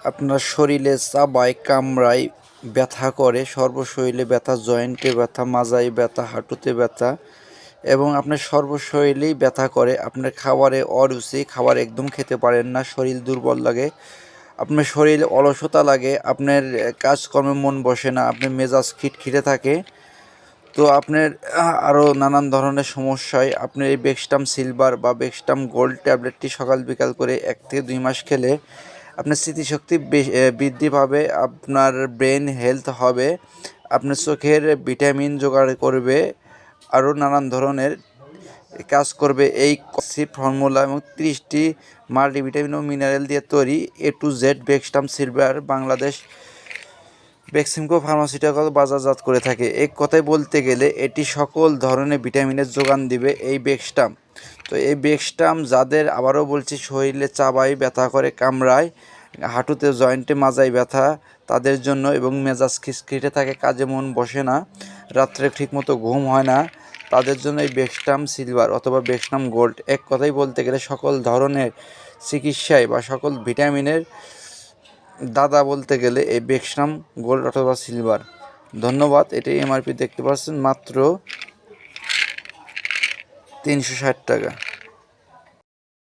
আপনার শরীরে চাবায়, কামড়ায় ব্যথা করে, সর্বশরীরে ব্যথা, জয়েন্টে ব্যথা, মাজায় ব্যথা, হাঁটুতে ব্যথা এবং আপনার সর্বশরীরেই ব্যথা করে, আপনার খাবারে অরুচি, খাবার একদম খেতে পারেন না, শরীর দুর্বল লাগে, আপনার শরীরে অলসতা লাগে, আপনার কাজকর্মে মন বসে না আপনার মেজাজ খিটখিটে থাকে, তো আপনার আরও নানান ধরনের সমস্যায় আপনার এই বেক্সটাম সিলভার বা বেক্সটাম গোল্ড ট্যাবলেটটি সকাল বিকাল করে এক থেকে দুই মাস খেলে আপনার স্মৃতিশক্তি বৃদ্ধি পাবে, আপনার ব্রেন হেলথ হবে, আপনার চোখের ভিটামিন জোগাড় করবে, আরও নানান ধরনের কাজ করবে। এই সি ফর্মুলা এবং ত্রিশটি মাল্টিভিটামিন ও মিনারেল দিয়ে তৈরি A to Z Bextrum silver Bangladesh Beximco pharmaceutical বাজারজাত করে থাকে। এক কথায় বলতে গেলে এটি সকল ধরনের ভিটামিনের যোগান দিবে এই বেক্সটাম। তো এই বেক্সটাম যাদের, আবারও বলছি, শরীরে চাবাই ব্যথা করে, কামড়ায় হাঁটুতে জয়েন্টে মাজায় ব্যথা তাদের জন্য এবং মেজাজ খিটখিটে থাকে, কাজে মন বসে না, রাত্রে ঠিকমতো ঘুম হয় না, তাদের জন্য এই বেক্সটাম সিলভার অথবা বেক্সটাম গোল্ড। এক কথাই বলতে গেলে সকল ধরনের চিকিৎসায় বা সকল ভিটামিনের দাদা বলতে গেলে এই বেক্সটাম গোল্ড অথবা সিলভার। ধন্যবাদ এটি এমআরপি দেখতে পাচ্ছেন, মাত্র তিনশো ষাট টাকা।